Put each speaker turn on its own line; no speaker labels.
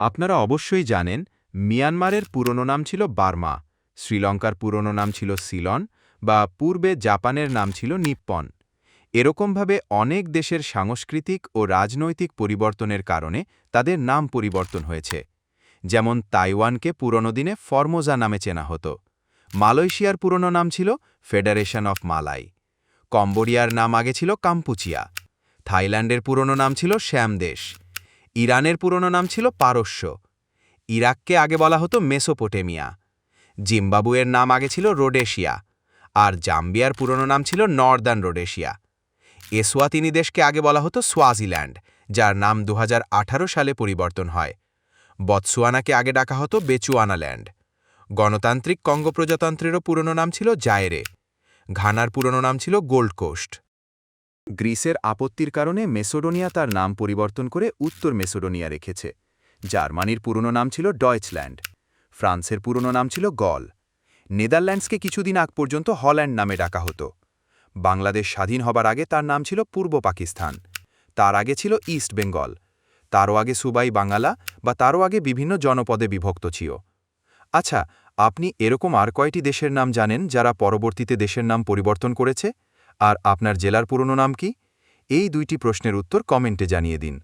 আপনারা অবশ্যই জানেন, মিয়ানমারের পুরনো নাম ছিল বার্মা, শ্রীলঙ্কার পুরনো নাম ছিল সিলন বা পূর্বে জাপানের নাম ছিল নিপ্পন। এরকমভাবে অনেক দেশের সাংস্কৃতিক ও রাজনৈতিক পরিবর্তনের কারণে তাদের নাম পরিবর্তন হয়েছে। যেমন তাইওয়ানকে পুরনো দিনে ফরমোজা নামে চেনা হতো। মালয়েশিয়ার পুরনো নাম ছিল ফেডারেশন অফ মালাই। কম্বোডিয়ার নাম আগে ছিল কাম্পুচিয়া। থাইল্যান্ডের পুরনো নাম ছিল শ্যামদেশ ইরানের পুরনো নাম ছিল পারস্য। ইরাককে আগে বলা হতো মেসোপোটেমিয়া। জিম্বাবুয়ের নাম আগে ছিল রোডেশিয়া, আর জাম্বিয়ার পুরনো নাম ছিল নর্দার্ন রোডেশিয়া। এসওয়াতিনি দেশকে আগে বলা হতো সোয়াজিল্যান্ড, যার নাম দু হাজার আঠারো সালে পরিবর্তন হয়। বতসুয়ানাকে আগে ডাকা হতো বেচুয়ানাল্যান্ড। গণতান্ত্রিক কঙ্গো প্রজাতন্ত্রেরও পুরনো নাম ছিল জায়রে। ঘানার পুরনো নাম ছিল গোল্ড কোস্ট। গ্রিসের আপত্তির কারণে মেসোডোনিয়া তার নাম পরিবর্তন করে উত্তর মেসোডোনিয়া রেখেছে। জার্মানির পুরনো নাম ছিল ডয়েচল্যান্ড, ফ্রান্সের পুরনো নাম ছিল গল। নেদারল্যান্ডসকে কিছুদিন আগ পর্যন্ত হল্যান্ড নামে ডাকা হতো। বাংলাদেশ স্বাধীন হবার আগে তার নাম ছিল পূর্ব পাকিস্তান। তার আগে ছিল ইস্ট বেঙ্গল। তারও আগে সুবাই বাঙ্গালা বা তারও আগে বিভিন্ন জনপদে বিভক্ত ছিল। আচ্ছা আপনি এরকম আর কয়টি দেশের নাম জানেন যারা পরবর্তীতে দেশের নাম পরিবর্তন করেছে? আর আপনার জেলার পুরনো নাম কি? এই দুইটি প্রশ্নের উত্তর কমেন্টে জানিয়ে দিন।